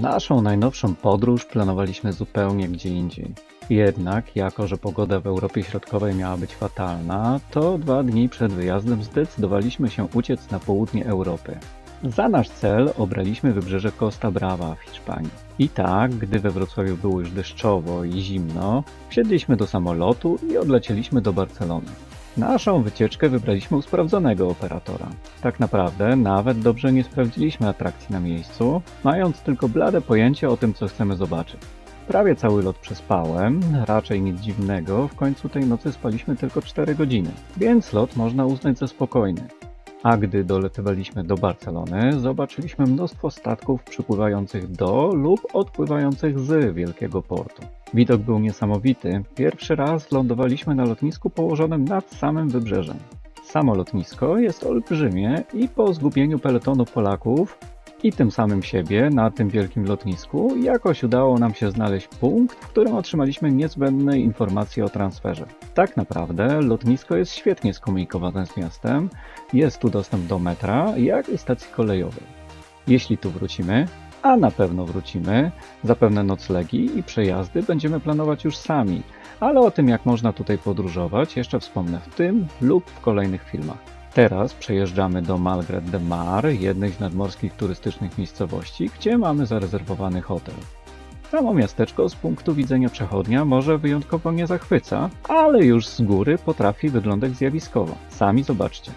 Naszą najnowszą podróż planowaliśmy zupełnie gdzie indziej. Jednak, jako że pogoda w Europie Środkowej miała być fatalna, to dwa dni przed wyjazdem zdecydowaliśmy się uciec na południe Europy. Za nasz cel obraliśmy wybrzeże Costa Brava w Hiszpanii. I tak, gdy we Wrocławiu było już deszczowo i zimno, wsiedliśmy do samolotu i odlecieliśmy do Barcelony. Naszą wycieczkę wybraliśmy u sprawdzonego operatora. Tak naprawdę nawet dobrze nie sprawdziliśmy atrakcji na miejscu, mając tylko blade pojęcie o tym, co chcemy zobaczyć. Prawie cały lot przespałem, raczej nic dziwnego, w końcu tej nocy spaliśmy tylko 4 godziny, więc lot można uznać za spokojny. A gdy doletywaliśmy do Barcelony, zobaczyliśmy mnóstwo statków przypływających do lub odpływających z wielkiego portu. Widok był niesamowity. Pierwszy raz lądowaliśmy na lotnisku położonym nad samym wybrzeżem. Samo lotnisko jest olbrzymie i po zgubieniu peletonu Polaków i tym samym siebie na tym wielkim lotnisku jakoś udało nam się znaleźć punkt, w którym otrzymaliśmy niezbędne informacje o transferze. Tak naprawdę lotnisko jest świetnie skomunikowane z miastem, jest tu dostęp do metra, jak i stacji kolejowej. Jeśli tu wrócimy, a na pewno wrócimy, zapewne noclegi i przejazdy będziemy planować już sami, ale o tym jak można tutaj podróżować jeszcze wspomnę w tym lub w kolejnych filmach. Teraz przejeżdżamy do Malgrat de Mar, jednej z nadmorskich turystycznych miejscowości, gdzie mamy zarezerwowany hotel. Samo miasteczko z punktu widzenia przechodnia może wyjątkowo nie zachwyca, ale już z góry potrafi wyglądać zjawiskowo. Sami zobaczcie.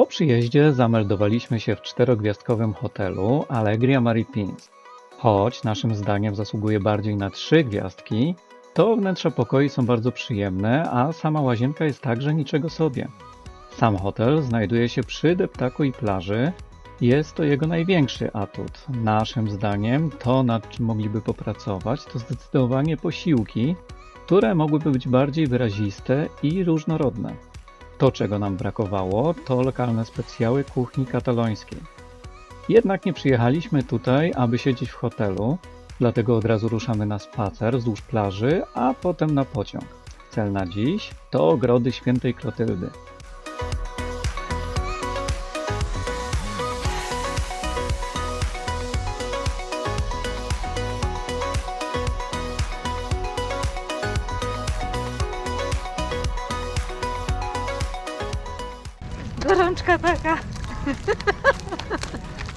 Po przyjeździe zameldowaliśmy się w czterogwiazdkowym hotelu Allegria Maripins. Choć naszym zdaniem zasługuje bardziej na trzy gwiazdki, to wnętrza pokoi są bardzo przyjemne, a sama łazienka jest także niczego sobie. Sam hotel znajduje się przy deptaku i plaży. Jest to jego największy atut. Naszym zdaniem to, nad czym mogliby popracować, to zdecydowanie posiłki, które mogłyby być bardziej wyraziste i różnorodne. To, czego nam brakowało, to lokalne specjały kuchni katalońskiej. Jednak nie przyjechaliśmy tutaj, aby siedzieć w hotelu, dlatego od razu ruszamy na spacer wzdłuż plaży, a potem na pociąg. Cel na dziś to ogrody świętej Klotyldy.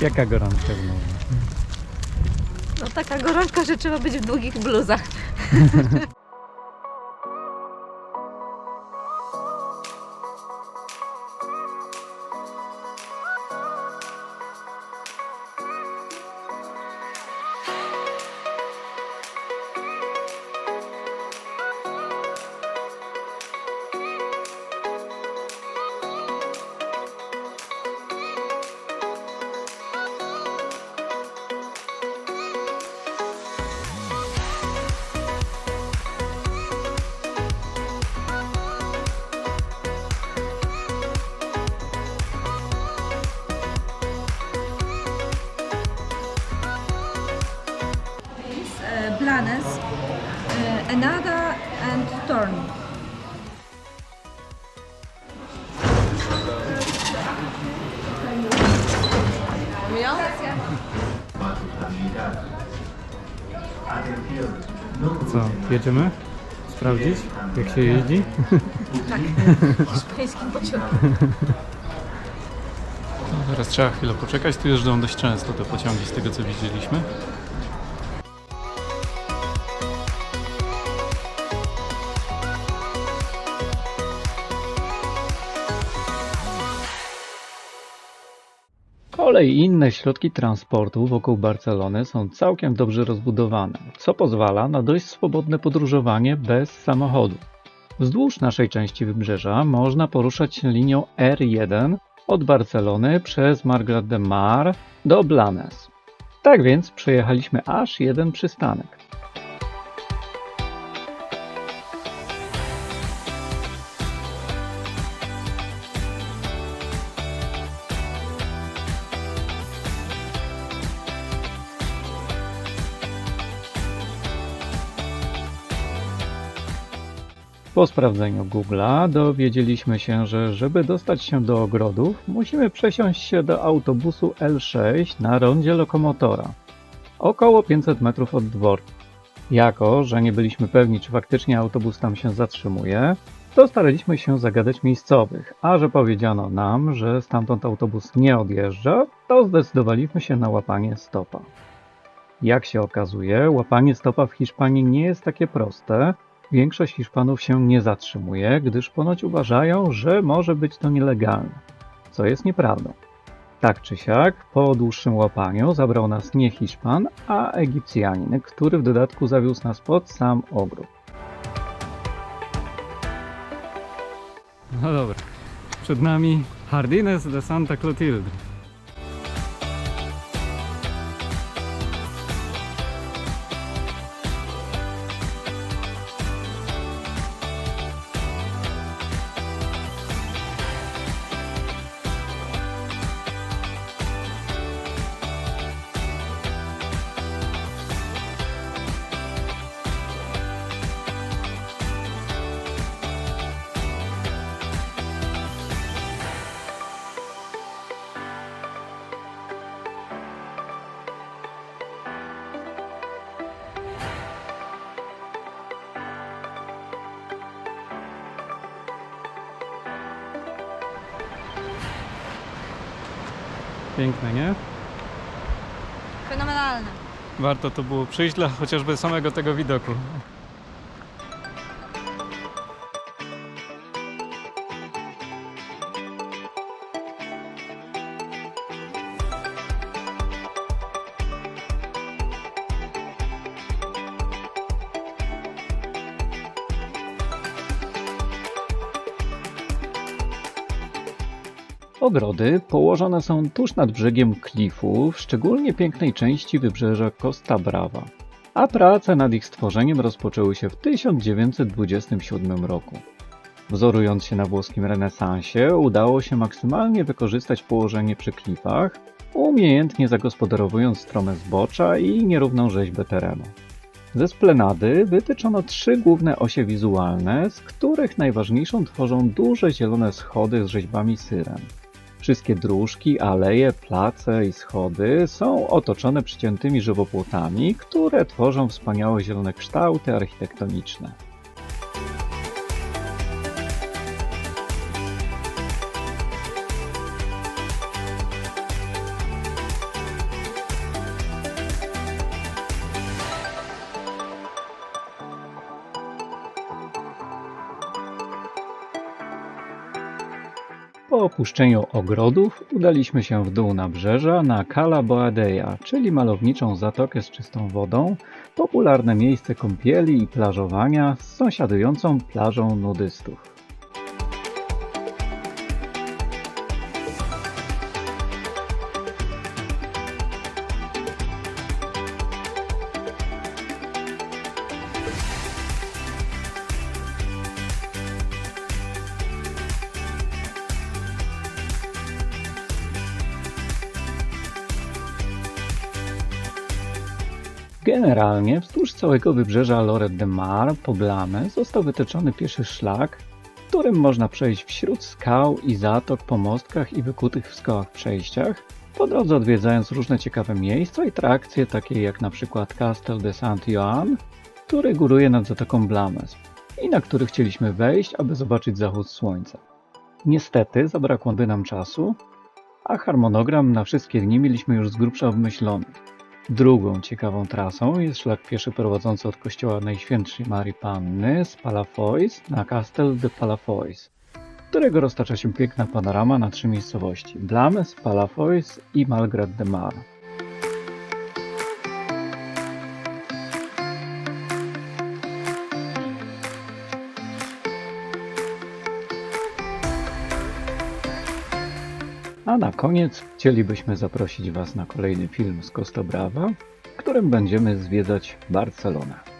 Jaka gorączka znowu? No taka gorączka, że trzeba być w długich bluzach. Blanes, uh, Enada and Torn. Co, jedziemy? Sprawdzić, jak się jeździ? Hiszpańskim pociągiem. No, teraz trzeba chwilę poczekać. Tu jeżdżą dość często te pociągi z tego co widzieliśmy. Kolej i inne środki transportu wokół Barcelony są całkiem dobrze rozbudowane, co pozwala na dość swobodne podróżowanie bez samochodu. Wzdłuż naszej części wybrzeża można poruszać się linią R1 od Barcelony przez Margrat de Mar do Blanes. Tak więc przejechaliśmy aż jeden przystanek. Po sprawdzeniu Google'a dowiedzieliśmy się, że żeby dostać się do ogrodów, musimy przesiąść się do autobusu L6 na rondzie lokomotora. Około 500 metrów od dworca. Jako, że nie byliśmy pewni, czy faktycznie autobus tam się zatrzymuje, to staraliśmy się zagadać miejscowych, a że powiedziano nam, że stamtąd autobus nie odjeżdża, to zdecydowaliśmy się na łapanie stopa. Jak się okazuje, łapanie stopa w Hiszpanii nie jest takie proste, Większość Hiszpanów się nie zatrzymuje, gdyż ponoć uważają, że może być to nielegalne, co jest nieprawdą. Tak czy siak, po dłuższym łapaniu zabrał nas nie Hiszpan, a Egipcjanin, który w dodatku zawiózł nas pod sam ogród. No dobra. Przed nami Jardines de Santa Clotilde. Piękne, nie? Fenomenalne. Warto to było przyjść dla chociażby samego tego widoku. Ogrody położone są tuż nad brzegiem klifu, w szczególnie pięknej części wybrzeża Costa Brava, a prace nad ich stworzeniem rozpoczęły się w 1927 roku. Wzorując się na włoskim renesansie, udało się maksymalnie wykorzystać położenie przy klifach, umiejętnie zagospodarowując strome zbocza i nierówną rzeźbę terenu. Ze splenady wytyczono trzy główne osie wizualne, z których najważniejszą tworzą duże zielone schody z rzeźbami syren. Wszystkie dróżki, aleje, place i schody są otoczone przyciętymi żywopłotami, które tworzą wspaniałe zielone kształty architektoniczne. Po opuszczeniu ogrodów udaliśmy się w dół nabrzeża na Cala Boadella, czyli malowniczą zatokę z czystą wodą, popularne miejsce kąpieli i plażowania z sąsiadującą plażą nudystów. Generalnie wzdłuż całego wybrzeża Loret de Mar po Blamy został wytyczony pieszy szlak, którym można przejść wśród skał i zatok po mostkach i wykutych w skałach przejściach, po drodze odwiedzając różne ciekawe miejsca i atrakcje takie jak na przykład Castel de Saint-Joan, który góruje nad zatoką Blames i na który chcieliśmy wejść, aby zobaczyć zachód słońca. Niestety zabrakłoby nam czasu, a harmonogram na wszystkie dni mieliśmy już z grubsza obmyślony. Drugą ciekawą trasą jest szlak pieszy prowadzący od kościoła Najświętszej Marii Panny z Palafois na Castel de Palafois. którego roztacza się piękna panorama na trzy miejscowości: Blanes, Palafox i Malgrat de Mar. A na koniec chcielibyśmy zaprosić Was na kolejny film z Costa Brava, w którym będziemy zwiedzać Barcelonę.